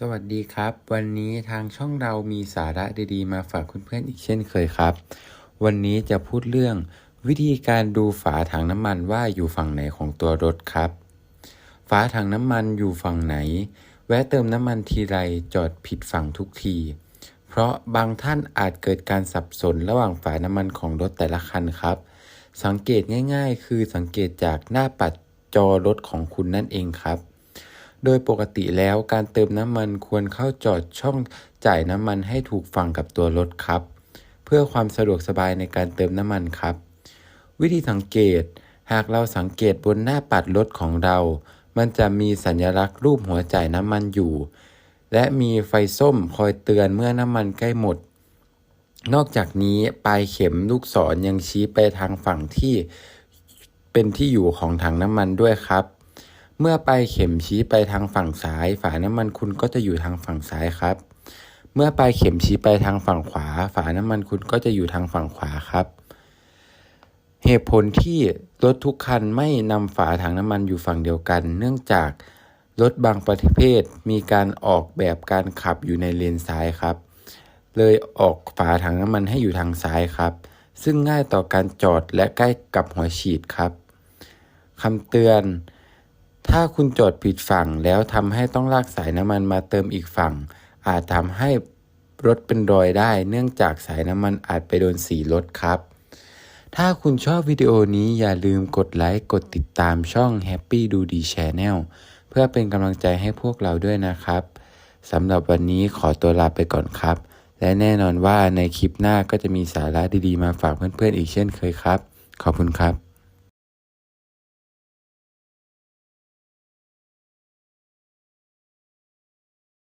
สวัสดีครับ วันนี้ทางช่องเรามีสาระดีๆ มาฝากเพื่อนๆอีกเช่นเคยครับ วันนี้จะพูดเรื่อง วิธีการดูฝาถังน้ำมันว่าอยู่ฝั่งไหนของตัวรถครับ ฝาถังน้ำมันอยู่ฝั่งไหน แวะเติมน้ำมันทีไรจอดผิดฝั่งทุกที เพราะบางท่านอาจเกิดการสับสนระหว่างฝาน้ำมันของรถแต่ละคันครับ สังเกตง่าย ๆ คือสังเกตจากหน้าปัดจอรถของคุณนั่นเองครับ โดยปกติแล้วการเติมน้ำมันควรเข้าจอดช่องจ่ายน้ำมันให้ถูกฝั่งกับตัวรถครับ เพื่อความสะดวกสบายในการเติมน้ำมันครับ วิธีสังเกต หากเราสังเกตบนหน้าปัดรถของเรา มันจะมีสัญลักษณ์รูปหัวจ่ายน้ำมันอยู่ และมีไฟส้มคอยเตือนเมื่อน้ำมันใกล้หมด นอกจากนี้ปลายเข็มลูกศรยังชี้ไปทางฝั่งที่เป็นที่อยู่ของถังน้ำมันด้วยครับ เมื่อปลายเข็มชี้ไปทางฝั่งซ้าย ฝาน้ำมันคุณก็จะอยู่ทางฝั่งซ้ายครับ เมื่อปลายเข็มชี้ไปทางฝั่งขวา ฝาน้ำมันคุณก็จะอยู่ทางฝั่งขวาครับ เหตุผลที่รถทุกคันไม่นำฝาถังน้ำมันอยู่ฝั่งเดียวกัน เนื่องจากรถบางประเภทมีการออกแบบการขับอยู่ในเลนซ้ายครับ เลยออกฝาถังน้ำมันให้อยู่ทางซ้ายครับ ซึ่งง่ายต่อการจอดและใกล้กับหัวฉีดครับคำเตือน ถ้าคุณจอดผิดฝั่งแล้วทำให้ต้องลากสายน้ำมันมาเติมอีกฝั่ง อาจทำให้รถเป็นรอยได้ เนื่องจากสายน้ำมันอาจไปโดนสีรถครับ ถ้าคุณชอบวิดีโอนี้อย่าลืมกดไลค์ กดติดตามช่อง Happy Do D Channel เพื่อเป็นกำลังใจให้พวกเราด้วยนะครับสำหรับวันนี้ขอตัวลาไปก่อนครับ และแน่นอนว่าในคลิปหน้าก็จะมีสาระดีๆมาฝากเพื่อนๆอีกเช่นเคยครับ ขอบคุณครับ